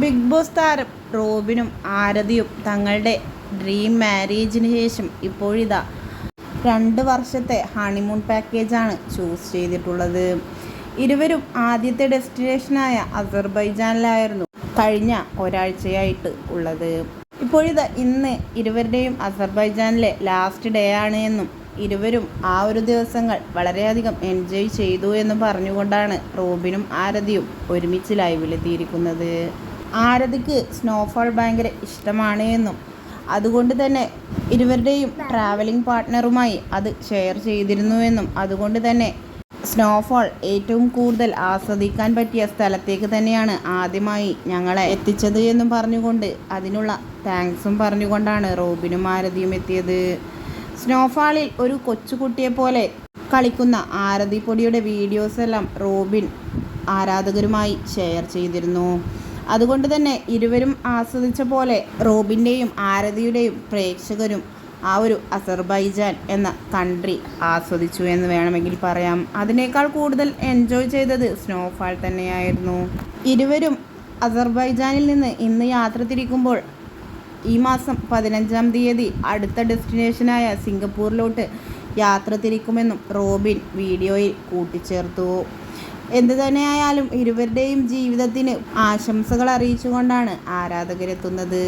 Big boss താരം റോബിനും ആരതിയും തങ്ങളുടെ dream മാരേജിന് ശേഷം ഇപ്പോഴിതാ രണ്ട് വർഷത്തെ ഹണിമൂൺ പാക്കേജാണ് ചൂസ് ചെയ്തിട്ടുള്ളത്. ഇരുവരും ആദ്യത്തെ ഡെസ്റ്റിനേഷനായ അസർബൈജാനിലായിരുന്നു കഴിഞ്ഞ ഒരാഴ്ചയായിട്ട് ഉള്ളത്. ഇപ്പോഴിതാ ഇന്ന് ഇരുവരുടെയും അസർബൈജാനിലെ ലാസ്റ്റ് ഡേ ആണ് എന്നും ഇരുവരും ആ ഒരു ദിവസങ്ങൾ വളരെയധികം എൻജോയ് ചെയ്തു എന്ന് പറഞ്ഞുകൊണ്ടാണ് റോബിനും ആരതിയും ഒരുമിച്ച് ലൈവിലെത്തിയിരിക്കുന്നത് ആരതിക്ക് സ്നോഫാൾ ഭയങ്കര ഇഷ്ടമാണ് എന്നും. അതുകൊണ്ട് തന്നെ ഇരുവരുടെയും ട്രാവലിംഗ് പാർട്ട്ണറുമായി അത് ഷെയർ ചെയ്തിരുന്നുവെന്നും അതുകൊണ്ട് തന്നെ സ്നോഫോൾ ഏറ്റവും കൂടുതൽ ആസ്വദിക്കാൻ പറ്റിയ സ്ഥലത്തേക്ക് തന്നെയാണ് ആദ്യമായി ഞങ്ങളെ എത്തിച്ചത് എന്നും പറഞ്ഞുകൊണ്ട് അതിനുള്ള താങ്ക്സും പറഞ്ഞുകൊണ്ടാണ് റോബിനും ആരതിയും എത്തിയത്. സ്നോഫാളിൽ ഒരു കൊച്ചുകുട്ടിയെ പോലെ കളിക്കുന്ന ആരതി പൊടിയുടെ വീഡിയോസ് എല്ലാം റോബിൻ ആരാധകരുമായി ഷെയർ ചെയ്തിരുന്നു. അതുകൊണ്ട് തന്നെ ഇരുവരും ആസ്വദിച്ച പോലെ റോബിന്റെയും ആരതിയുടെയും പ്രേക്ഷകരും ആ ഒരു അസർബൈജാൻ എന്ന കൺട്രി ആസ്വദിച്ചു എന്ന് വേണമെങ്കിൽ പറയാം. അതിനേക്കാൾ കൂടുതൽ എൻജോയ് ചെയ്തത് സ്നോഫാൾ തന്നെയായിരുന്നു. ഇരുവരും അസർബൈജാനിൽ നിന്ന് ഇന്ന് യാത്ര തിരിക്കുമ്പോൾ ഈ മാസം പതിനഞ്ചാം തീയതി അടുത്ത ഡെസ്റ്റിനേഷനായ സിംഗപ്പൂരിലോട്ട് യാത്ര തിരിക്കുമെന്നും റോബിൻ വീഡിയോയിൽ കൂട്ടിച്ചേർത്തു. എന്തു തന്നെയായാലും ഇരുവരുടെയും ജീവിതത്തിന് ആശംസകൾ അറിയിച്ചുകൊണ്ടാണ് ആരാധകരെത്തുന്നത്.